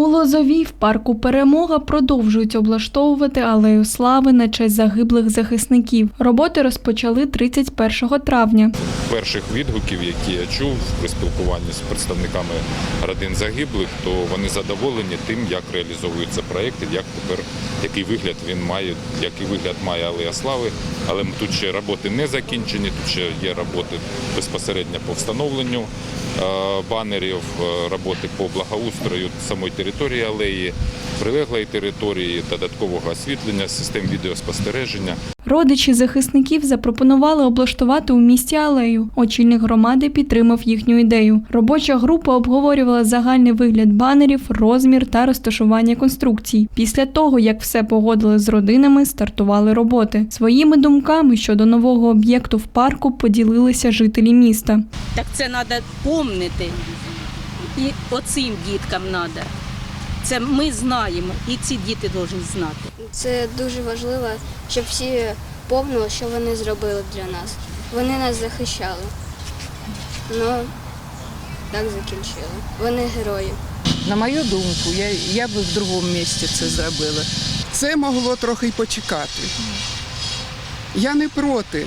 У Лозовій в парку Перемога продовжують облаштовувати алею слави на честь загиблих захисників. Роботи розпочали 31 травня. перших відгуків, які я чув при спілкуванні з представниками родин загиблих, то вони задоволені тим, як реалізовується проєкт, як тепер який вигляд він має, який вигляд має Алея Слави. Але тут ще роботи не закінчені, тут ще є роботи безпосередньо по встановленню е, банерів, е, роботи по благоустрою самої території алеї, прилеглої території, додаткового освітлення, систем відеоспостереження. Родичі захисників запропонували облаштувати у місті алею. Очільник громади підтримав їхню ідею. Робоча група обговорювала загальний вигляд банерів, розмір та розташування конструкцій. Після того, як все погодили з родинами, стартували роботи. Своїми думками щодо нового об'єкту в парку поділилися жителі міста. Так це треба помнити. І оцим діткам треба. Це ми знаємо, і ці діти повинні знати. Це дуже важливо, щоб всі помнили, що вони зробили для нас. Вони нас захищали. Ну, так закінчили. Вони герої. На мою думку, я, я би в другому місці це зробила. Це могло трохи й почекати. Я не проти.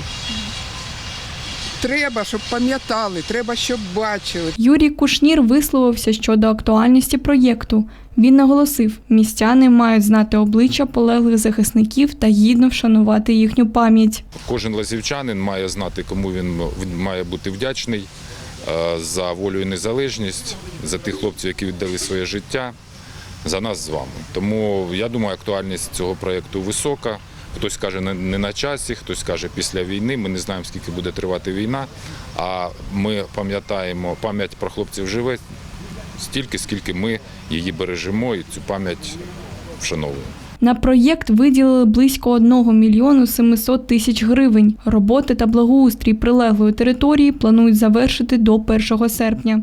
Треба, щоб пам'ятали, треба, щоб бачили. Юрій Кушнір висловився щодо актуальності проєкту. Він наголосив, містяни мають знати обличчя полеглих захисників та гідно вшанувати їхню пам'ять. Кожен лазівчанин має знати, кому він має бути вдячний е, за волю і незалежність, за тих хлопців, які віддали своє життя, за нас з вами. Тому я думаю, актуальність цього проєкту висока. Хтось каже не- на часі, хтось каже після війни. Ми не знаємо, скільки буде тривати війна. А ми пам'ятаємо, пам'ять про хлопців живе стільки, скільки ми її бережемо і цю пам'ять вшановуємо. На проєкт виділили близько 1 мільйону 700 тисяч гривень. Роботи та благоустрій прилеглої території планують завершити до 1 серпня.